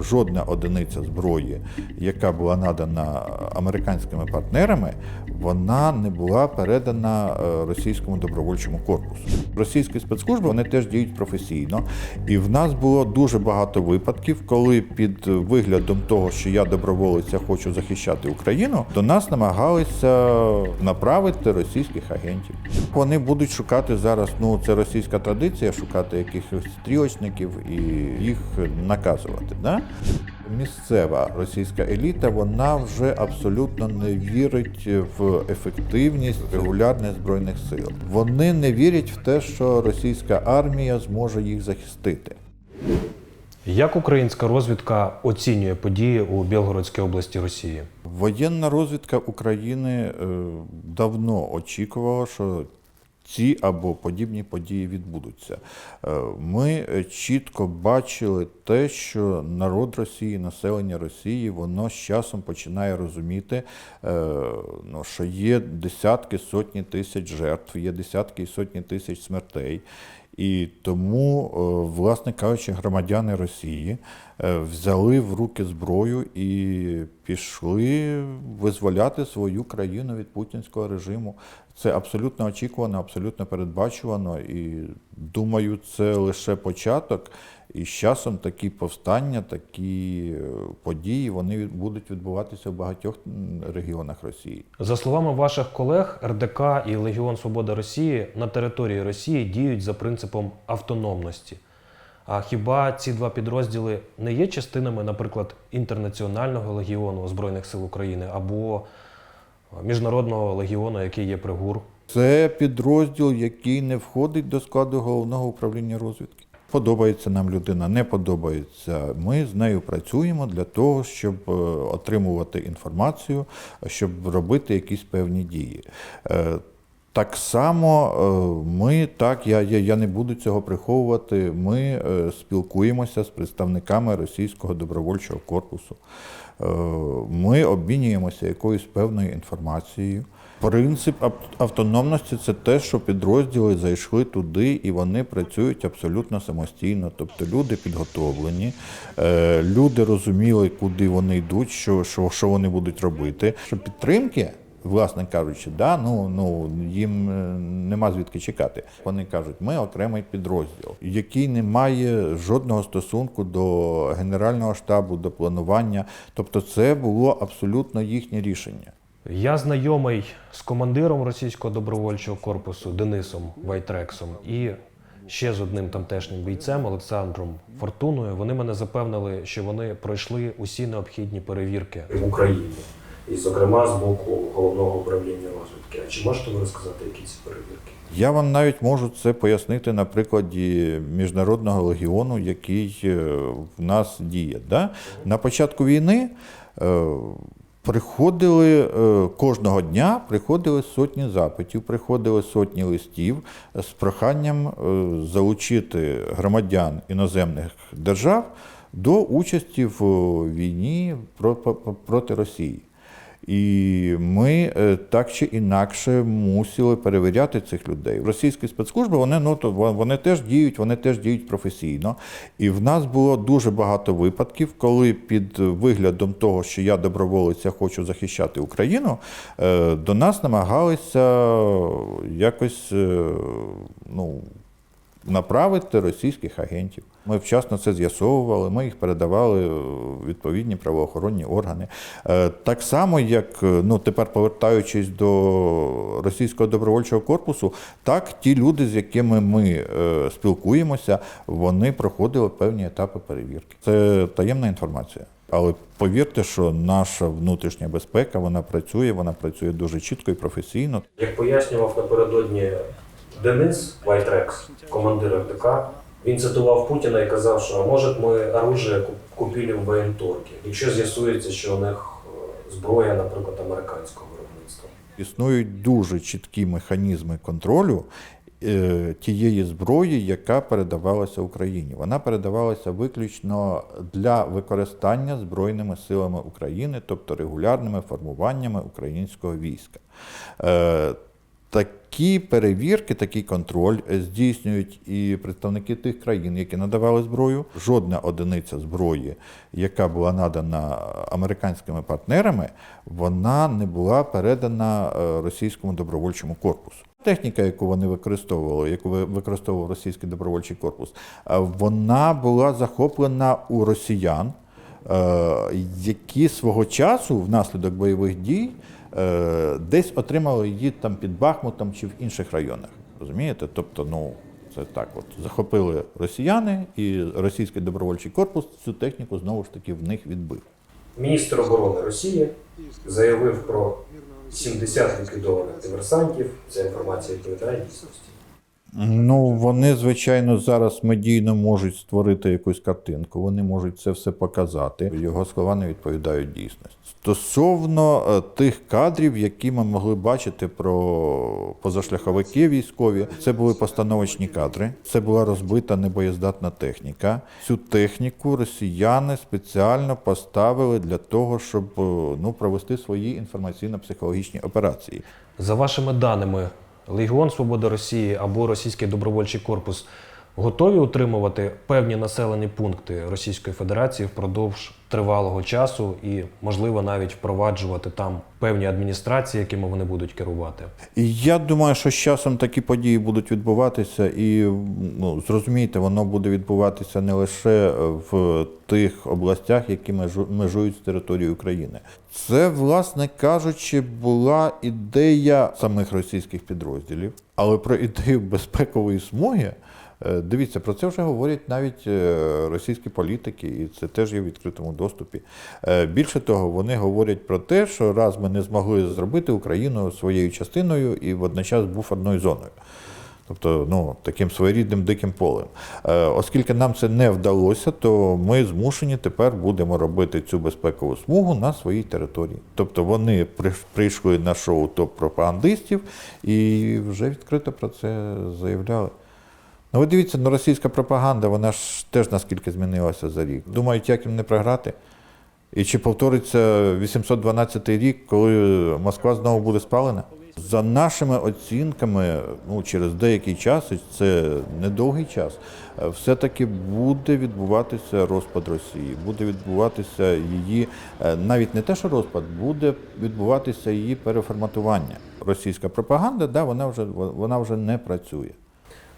жодна одиниця зброї, яка була надана американськими партнерами, вона не була передана е, російському добровольчому корпусу. Російські спецслужби вони теж діють професійно, і в нас було дуже багато випадків, коли під виглядом того, що я доброволець, я хочу захищати Україну, до нас намагалися направити російських агентів. Вони будуть шукати зараз. Ну це російська традиція шукати якихось стрілочників і їх наказувати. Да? Місцева російська еліта вона вже абсолютно не вірить в ефективність регулярних збройних сил. Вони не вірять в те, що російська армія зможе їх захистити. Як українська розвідка оцінює події у Білгородській області Росії? Воєнна розвідка України е, давно очікувала, що ці або подібні події відбудуться. Е, Ми чітко бачили те, що народ Росії, населення Росії, воно з часом починає розуміти, е, ну, що є десятки, сотні тисяч жертв, є десятки і сотні тисяч смертей. І тому, е, власне кажучи, громадяни Росії взяли в руки зброю і пішли визволяти свою країну від путінського режиму. Це абсолютно очікувано, абсолютно передбачувано. І думаю, це лише початок. І з часом такі повстання, такі е, події вони будуть відбуватися в багатьох регіонах Росії. За словами ваших колег, РДК і Легіон Свобода Росії на території Росії діють за принципом автономності. А хіба ці два підрозділи не є частинами, наприклад, інтернаціонального легіону Збройних сил України або міжнародного легіону, який є при ГУР? Це підрозділ, який не входить до складу головного управління розвідки. Подобається нам людина, не подобається. Ми з нею працюємо для того, щоб е, отримувати інформацію, щоб робити якісь певні дії. Так само е, ми, так, я, я, я не буду цього приховувати. Ми е, спілкуємося з представниками російського добровольчого корпусу. Е, Ми обмінюємося якоюсь певною інформацією. Принцип ав- автономності це те, що підрозділи зайшли туди і вони працюють абсолютно самостійно. Тобто люди підготовлені, люди розуміли, куди вони йдуть, що, що, що вони будуть робити. Що підтримки, власне кажучи, да, ну, ну, їм е, нема звідки чекати. Вони кажуть, ми окремий підрозділ, який не має жодного стосунку до Генерального штабу, до планування. Тобто, це було абсолютно їхнє рішення. Я знайомий з командиром російського добровольчого корпусу Денисом Вайтрексом і ще з одним тамтешнім бійцем Олександром Фортуною. Вони мене запевнили, що вони пройшли усі необхідні перевірки в Україні, і, зокрема, з боку головного управління розвідки. А чи можете ви розказати, які ці перевірки? Я вам навіть можу це пояснити на прикладі міжнародного легіону, який е, в нас діє. Да? На початку війни е, приходили е, кожного дня приходили сотні запитів, приходили сотні листів з проханням залучити громадян іноземних держав до участі в війні про- про- проти Росії. І ми е, так чи інакше мусили перевіряти цих людей. Російські спецслужби вони ну то вон- вони теж діють, вони теж діють професійно. І в нас було дуже багато випадків, коли під виглядом того, що я доброволець, я хочу захищати Україну, е, до нас намагалися якось е, ну. Направити російських агентів. Ми вчасно це з'ясовували, ми їх передавали в відповідні правоохоронні органи. Е, Так само, як е, ну, тепер повертаючись до російського добровольчого корпусу, так ті люди, з якими ми е, спілкуємося, вони проходили певні етапи перевірки. Це таємна інформація. Але повірте, що наша внутрішня безпека вона працює, вона працює дуже чітко і професійно. Як пояснював напередодні Денис Вайтрекс, командир РДК, він цитував Путіна і казав, що може ми оружие куп- купили в воєнторгі, якщо з'ясується, що у них е, зброя, наприклад, американського виробництва. Існують дуже чіткі механізми контролю е, тієї зброї, яка передавалася Україні. Вона передавалася виключно для використання Збройними силами України, тобто регулярними формуваннями українського війська. Такі перевірки, такий контроль е, здійснюють і представники тих країн, які надавали зброю. Жодна одиниця зброї, яка була надана американськими партнерами, вона не була передана е, російському добровольчому корпусу. Техніка, яку вони використовували, яку ви- використовував російський добровольчий корпус, е, вона була захоплена у росіян, які свого часу внаслідок бойових дій десь отримали її там під Бахмутом чи в інших районах. Розумієте? Тобто, ну це так, от захопили росіяни, і російський добровольчий корпус цю техніку знову ж таки в них відбив. Міністр оборони Росії заявив про 70 ліквідованих диверсантів. Ця інформація відповідає дійсності. Ну, вони, звичайно, зараз медійно можуть створити якусь картинку, вони можуть це все показати. Його слова не відповідають дійсності. Стосовно е, тих кадрів, які ми могли бачити про позашляховики військові, це були постановочні кадри. Це була розбита небоєздатна техніка. Цю техніку росіяни спеціально поставили для того, щоб е, ну, провести свої інформаційно-психологічні операції. За вашими даними, Легіон Свободи Росії або Російський добровольчий корпус готові утримувати певні населені пункти Російської Федерації впродовж тривалого часу і, можливо, навіть впроваджувати там певні адміністрації, якими вони будуть керувати. Я думаю, що з часом такі події будуть відбуватися, і ну, зрозумійте, воно буде відбуватися не лише в тих областях, які межу- межують з територією України. Це, власне кажучи, була ідея самих російських підрозділів, але про ідею безпекової смуги. Е, Дивіться, про це вже говорять навіть е, російські політики, і це теж є в відкритому доступі. Е, Більше того, вони говорять про те, що раз ми не змогли зробити Україну своєю частиною і водночас був одною зоною. Тобто, ну, таким своєрідним диким полем. Оскільки нам це не вдалося, то ми змушені тепер будемо робити цю безпекову смугу на своїй території. Тобто вони при- прийшли на шоу топ-пропагандистів і вже відкрито про це заявляли. Ну, ви дивіться, ну, російська пропаганда, вона ж теж наскільки змінилася за рік. Думають, як їм не програти. І чи повториться 812 рік, коли Москва знову буде спалена? За нашими оцінками, ну, через деякий час, і це недовгий час, все-таки буде відбуватися розпад Росії, буде відбуватися її, е, навіть не те, що розпад, буде відбуватися її переформатування. Російська пропаганда, да, вона вже, вона вже не працює.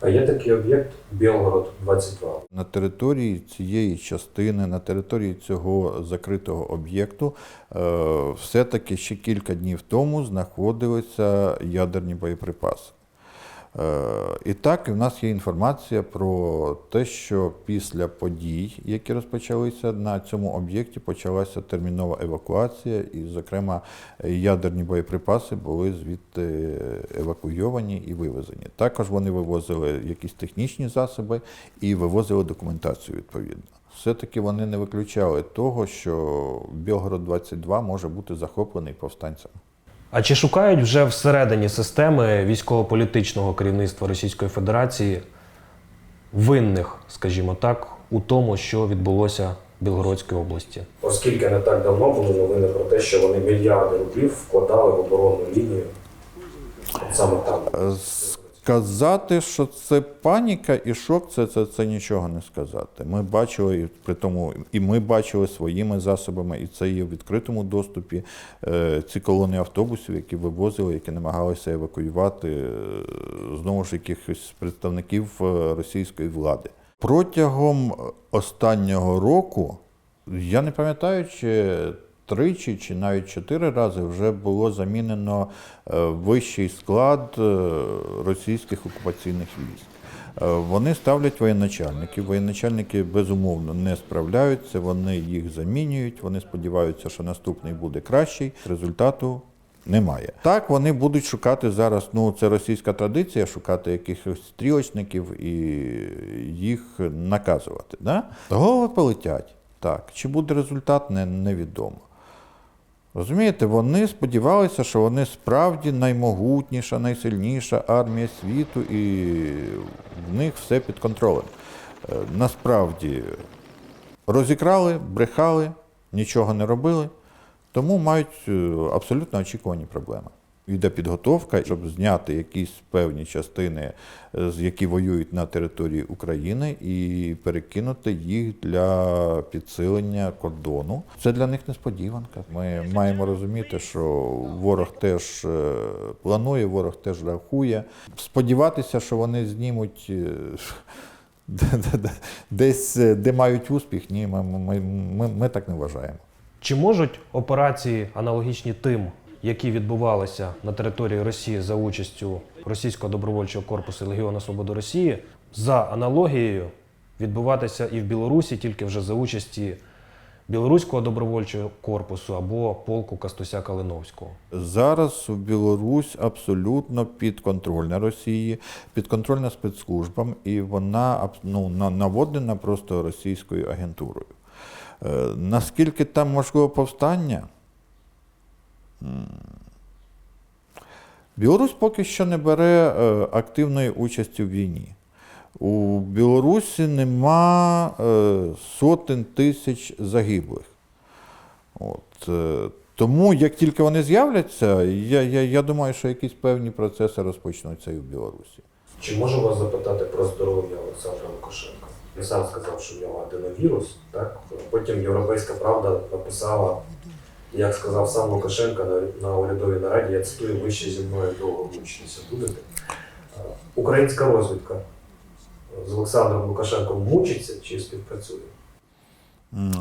А є такий об'єкт Білгород 22. На території цієї частини, на території цього закритого об'єкту, е, все-таки ще кілька днів тому знаходилися ядерні боєприпаси. Е, І так, в нас є інформація про те, що після подій, які розпочалися на цьому об'єкті, почалася термінова евакуація, і, зокрема, ядерні боєприпаси були звідти евакуйовані і вивезені. Також вони вивозили якісь технічні засоби і вивозили документацію відповідно. Все-таки вони не виключали того, що Білгород 22 може бути захоплений повстанцями. А чи шукають вже всередині системи військово-політичного керівництва Російської Федерації винних, скажімо так, у тому, що відбулося в Білгородській області? Оскільки не так давно були новини про те, що вони мільярди рублів вкладали в оборонну лінію. Саме там. Сказати, що це паніка і шок, це, це, це нічого не сказати. Ми бачили, при тому, і ми бачили своїми засобами, і це є в відкритому доступі. е, Ці колони автобусів, які вивозили, які намагалися евакуювати е, знову ж якихось представників е, російської влади. Протягом останнього року я не пам'ятаю, чи тричі чи навіть чотири рази вже було замінено е, вищий склад е, російських окупаційних військ. Е, Вони ставлять воєначальників. Воєначальники безумовно не справляються, вони їх замінюють. Вони сподіваються, що наступний буде кращий. Результату немає. Так, вони будуть шукати зараз. Ну, це російська традиція шукати якихось стрілочників і їх наказувати. Да? Голови полетять. Так. Чи буде результат, не, невідомо. Розумієте, вони сподівалися, що вони справді наймогутніша, найсильніша армія світу, і в них все під контролем. Е, Насправді розікрали, брехали, нічого не робили, тому мають е, абсолютно очікувані проблеми. Йде підготовка, щоб зняти якісь певні частини, е, з- які воюють на території України, і перекинути їх для підсилення кордону. Це для них несподіванка. Ми маємо розуміти, що ворог теж е, планує, ворог теж рахує. Сподіватися, що вони знімуть. е, Десь, де мають успіх, ні, ми, ми, ми, ми так не вважаємо. Чи можуть операції аналогічні тим, які відбувалися на території Росії за участю Російського добровольчого корпусу Легіона Свободи Росії, за аналогією відбуватися і в Білорусі, тільки вже за участі Білоруського добровольчого корпусу або полку Кастуся Калиновського? Зараз Білорусь абсолютно підконтрольна Росії, підконтрольна спецслужбам, і вона ну, наводнена просто російською агентурою. Е, наскільки там можливо повстання? Білорусь поки що не бере е, активної участі в війні. У Білорусі нема е, сотень тисяч загиблих. От, е, тому, як тільки вони з'являться, я, я, я думаю, що якісь певні процеси розпочнуться і в Білорусі. Чи можу вас запитати про здоров'я Олександра Лукашенка? Він сам сказав, що в нього аденовірус, так? Потім Європейська Правда написала, як сказав сам Лукашенко на, на урядовій нараді, я цитую, ви ще зі мною довго мучитися будете. Українська розвідка з Олександром Лукашенком мучиться чи співпрацює?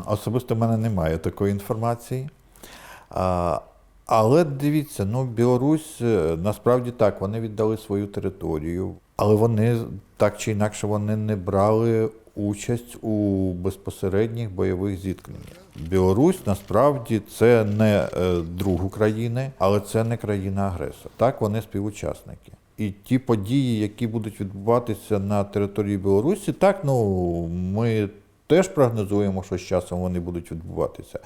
Особисто в мене немає такої інформації. Але дивіться, ну Білорусь е, насправді так, вони віддали свою територію, але вони так чи інакше вони не брали участь у безпосередніх бойових зіткненнях. Білорусь насправді це не е, друг України, але це не країна-агресор. Так, вони співучасники. І ті події, які будуть відбуватися на території Білорусі, так ну ми теж прогнозуємо, що з часом вони будуть відбуватися.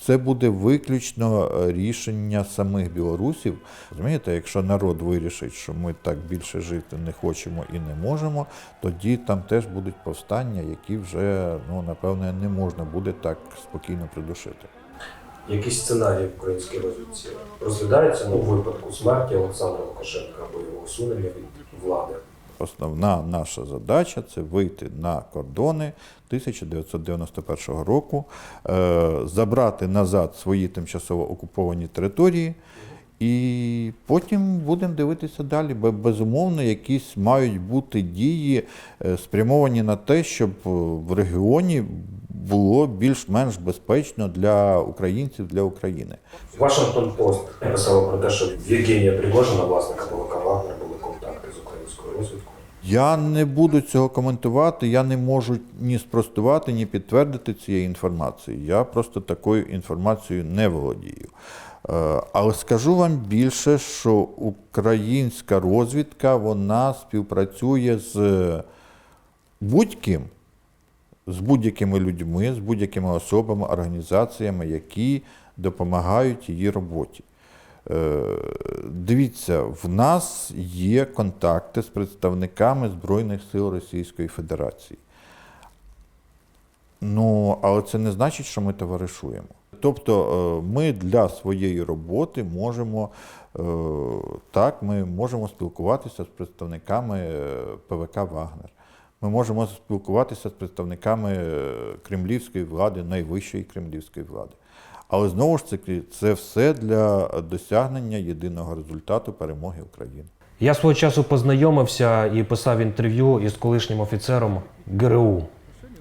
Це буде виключно е, рішення самих білорусів. Розумієте, якщо народ вирішить, що ми так більше жити не хочемо і не можемо, тоді там теж будуть повстання, які вже ну напевне не можна буде так спокійно придушити. Якісь сценарії в українській розвідці розглядаються ну, у випадку смерті Олександра Лукашенка або його усунення від влади? Основна наша задача це вийти на кордони 1991 року, е, забрати назад свої тимчасово окуповані території, і потім будемо дивитися далі. Бо, Безумовно, якісь мають бути дії е, спрямовані на те, щоб е, в регіоні було більш-менш безпечно для українців, для України. Вашингтон Пост писало про те, що Євгенія Пригожина, власника ПВК Вагнер, були контакти з українською розвідкою. Я не буду цього коментувати, я не можу ні спростувати, ні підтвердити цієї інформації. Я просто такою інформацією не володію. Е, Але скажу вам більше, що українська розвідка вона співпрацює з будь-ким, з будь-якими людьми, з будь-якими особами, організаціями, які допомагають її роботі. Е, Дивіться, в нас є контакти з представниками Збройних сил Російської Федерації. Ну, але це не значить, що ми товаришуємо. Тобто е, ми для своєї роботи можемо е, так, ми можемо спілкуватися з представниками ПВК Вагнер. Ми можемо спілкуватися з представниками кремлівської влади, найвищої кремлівської влади. Але знову ж таки, це все для досягнення єдиного результату перемоги України. Я свого часу познайомився і писав інтерв'ю із колишнім офіцером ГРУ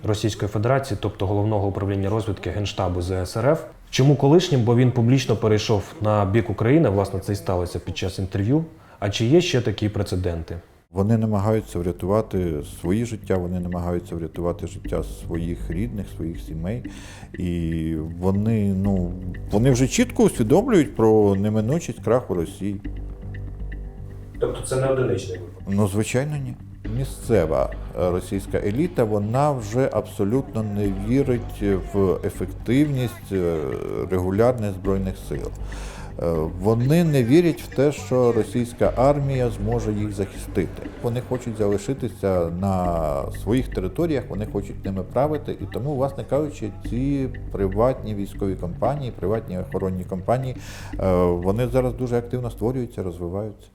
Російської Федерації, тобто головного управління розвідки Генштабу ЗСРФ. Чому колишнім? Бо він публічно перейшов на бік України. Власне, це і сталося під час інтерв'ю. А чи є ще такі прецеденти? Вони намагаються врятувати свої життя, вони намагаються врятувати життя своїх рідних, своїх сімей. І вони, ну, вони вже чітко усвідомлюють про неминучість краху Росії. Тобто це не одиничний випадок. Ну, звичайно, ні. Місцева е, російська еліта вона вже абсолютно не вірить в ефективність е, регулярних збройних сил. Е, Вони не вірять в те, що російська армія зможе їх захистити. Вони хочуть залишитися на своїх територіях, вони хочуть ними правити, і тому, власне кажучи, ці приватні військові компанії, приватні охоронні компанії, е, вони зараз дуже активно створюються, розвиваються.